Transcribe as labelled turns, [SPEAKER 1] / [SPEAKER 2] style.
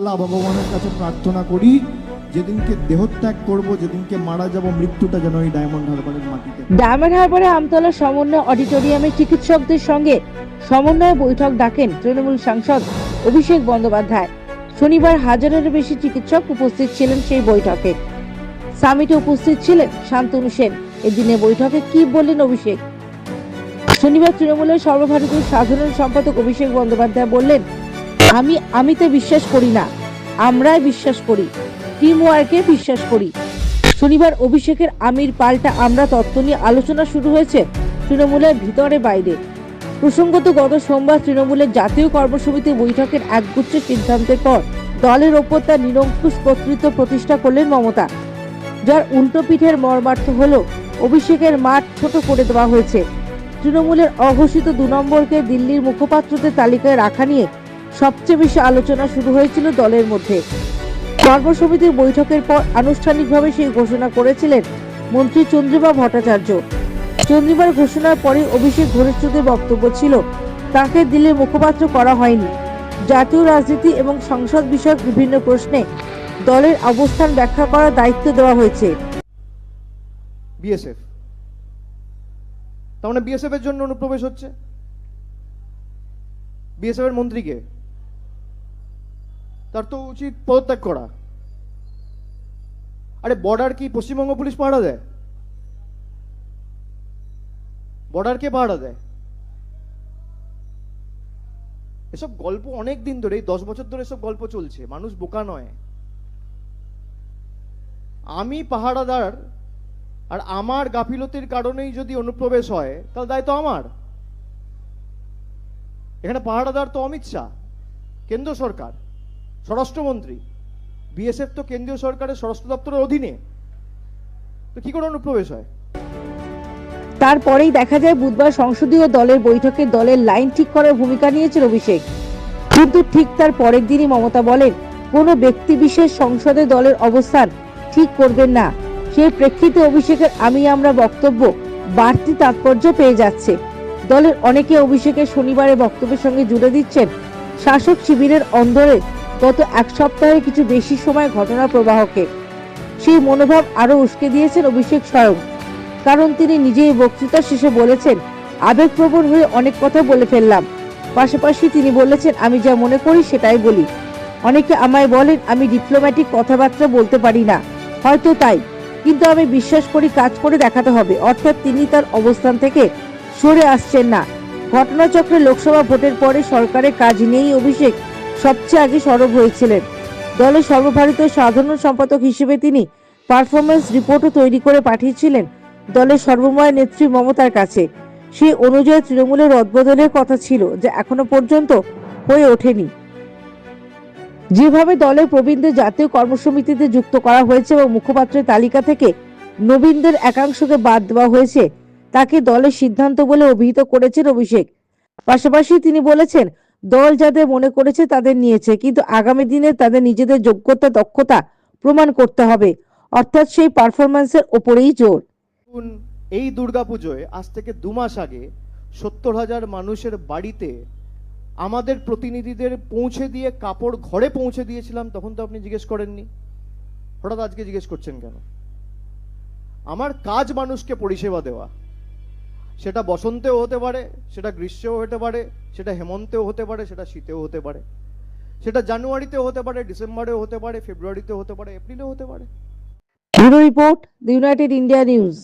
[SPEAKER 1] আল্লাহ ভগবানের কাছে প্রার্থনা করি, যেদিনকে দেহত্যাগ করব, যেদিনকে মারা যাব, মৃত্যুটা যেন এই ডায়মন্ড হারবারের মাটিতে
[SPEAKER 2] ডায়মন্ড হারবারে আমতলা সমন্বয় অডিটোরিয়ামে চিকিৎসকদের সঙ্গে সমন্বয় বৈঠক ডাকেন তৃণমূল সাংসদ অভিষেক বন্দ্যোপাধ্যায়। শনিবার হাজারেরও বেশি চিকিৎসক উপস্থিত ছিলেন সেই বৈঠকে। সামিটে উপস্থিত ছিলেন শান্তনু সেন। এদিনে বৈঠকে কি বললেন অভিষেক? শনিবার তৃণমূলের সর্বভারতীয় সাধারণ সম্পাদক অভিষেক বন্দ্যোপাধ্যায় বললেন আমি আমিতে বিশ্বাস করি না। আমরাই বিশ্বাস করি। টিম ওয়ার্কে বিশ্বাস করি। শনিবার অভিষেকের আমির পাল্টা আমরা তত্ত্ব নিয়ে আলোচনা শুরু হয়েছে তৃণমূলের ভিতরে বাইরে। প্রসঙ্গত গত সোমবার তৃণমূলের জাতীয় কর্মসমিতি বৈঠকের একগুচ্ছ সিদ্ধান্তের পর দলের ওপর তার নিরঙ্কুশ কর্তৃত্ব প্রতিষ্ঠা করলেন মমতা, যার উল্টো পিঠের মর্মার্থ হল অভিষেকের মাঠ ছোট করে দেওয়া হয়েছে। তৃণমূলের অঘোষিত দু নম্বরকে দিল্লির মুখপাত্রদের তালিকায় রাখা নিয়ে সবচেয়ে বেশি আলোচনা শুরু হয়েছিল দলের মধ্যে। কর্মসমিতির বৈঠকের পর আনুষ্ঠানিকভাবে সেই ঘোষণা করেছিলেন মন্ত্রী চন্দ্রিমা ভট্টাচার্য। চন্দ্রিমার ঘোষণার পরে অভিষেক ঘনিষ্ঠদের বক্তব্য ছিল, তাকে দিল্লির মুখপাত্র করা হয়নি। জাতীয় রাজনীতি এবং সংসদ বিষয়ক বিভিন্ন প্রশ্নে দলের অবস্থান ব্যাখ্যা করার দায়িত্ব দেওয়া হয়েছে।
[SPEAKER 3] বিএসএফ। তার মানে বিএসএফ এর জন্য অনুপ্রবেশ হচ্ছে? বিএসএফ এর মন্ত্রীকে তার তো উচিত পদত্যাগ করা। আরে বর্ডার কি পশ্চিমবঙ্গ পুলিশ পাহারা দেয়? বর্ডার কে পাহারা দেয়? এসব গল্প অনেক দিন ধরে, এই দশ বছর ধরে এসব গল্প চলছে, মানুষ বোকা নয়। আমি পাহারাদার, আর আমার গাফিলতির কারণেই যদি অনুপ্রবেশ হয়, তাহলে দায় তো আমার। এখানে পাহারাদার তো অমিত শাহ, কেন্দ্র সরকার। স্বরাষ্ট্রমন্ত্রী বিএসএফ তো কেন্দ্রীয় সরকারের স্বরাষ্ট্র দপ্তরের অধীনে। তো কি করে অনুপ্রবেশ হয়?
[SPEAKER 2] তারপরেই দেখা যায় বুধবার সংসদীয় দলের বৈঠকে দলের লাইন ঠিক করার ভূমিকা নিয়েছেন অভিষেক। কিন্তু ঠিক তার পরের দিনই মমতা বলেন, কোনো ব্যক্তি বিশেষ সংসদে দলের অবস্থান ঠিক করবেন না। সেই প্রেক্ষিতে অভিষেকের আমি আমরা বক্তব্য বাড়তি তাৎপর্য পেয়ে যাচ্ছে। দলের অনেকে অভিষেকের শনিবারে বক্তব্যের সঙ্গে জুড়ে দিচ্ছেন। শাসক শিবিরের অন্দরে গত এক সপ্তাহে কিছু বেশি সময় ঘটনা প্রবাহকে। সেই মনোভাব আরও উস্কে দিয়েছেন অভিষেক স্বয়ং। কারণ তিনি নিজেই বক্তৃতা শেষে বলেছেন, আবেগপ্রবণ হয়ে অনেক কথা বলে ফেললাম। পাশাপাশি তিনি বলেছেন, আমি যা মনে করি সেটাই বলি। অনেকে আমায় বলেন, আমি ডিপ্লোম্যাটিক কথাবার্তা বলতে পারি না। হয়তো তাই। কিন্তু আমি বিশ্বাস করি কাজ করে দেখাতে হবে। অর্থাৎ তিনি তার অবস্থান থেকে সরে আসছেন না। ঘটনাচক্রে লোকসভা ভোটের পরে সরকারের কাজ নিয়েই অভিষেক। সবচেয়ে আগে সরব হয়েছিলেন। দলের সর্বভারতীয় সাধারণ সম্পাদক হিসেবে তিনি পারফরমেন্স রিপোর্টও তৈরি করে পাঠিয়েছিলেন দলের সর্বময় নেত্রী মমতার কাছে। সেই অনুযায়ী তৃণমূলের রদবদলের কথা ছিল যা এখনও পর্যন্ত হয়ে ওঠেনি। যেভাবে দলের প্রবীণদের জাতীয় কর্মসমিতিতে যুক্ত করা হয়েছে এবং মুখপাত্রের তালিকা থেকে নবীনদের একাংশকে বাদ দেওয়া হয়েছে, তাকে দলের সিদ্ধান্ত বলে অভিহিত করেছেন অভিষেক। পাশাপাশি তিনি বলেছেন দল যাদের মনে করেছে তাদের নিয়েছে, কিন্তু আগামী দিনে তাদের নিজেদের যোগ্যতা, দক্ষতা প্রমাণ করতে হবে। অর্থাৎ সেই পারফরম্যান্সের ওপরেই জোর।
[SPEAKER 3] এই দুর্গাপুজোয় আজ থেকে দু মাস আগে সত্তর হাজার মানুষের বাড়িতে আমাদের প্রতিনিধিদের পৌঁছে দিয়ে কাপড় ঘরে পৌঁছে দিয়েছিলাম, তখন তো আপনি জিজ্ঞেস করেননি। হঠাৎ আজকে জিজ্ঞেস করছেন কেন? আমার কাজ মানুষকে পরিষেবা দেওয়া। সেটা বসন্তেও হতে পারে, সেটা গ্রীষ্মেও হতে পারে, সেটা হেমন্তেও হতে পারে, সেটা শীতেও হতে পারে। সেটা জানুয়ারিতেও হতে পারে, ডিসেম্বরেও হতে পারে, ফেব্রুয়ারিতেও হতে পারে, এপ্রিলেও হতে পারে।
[SPEAKER 2] Report the United India news.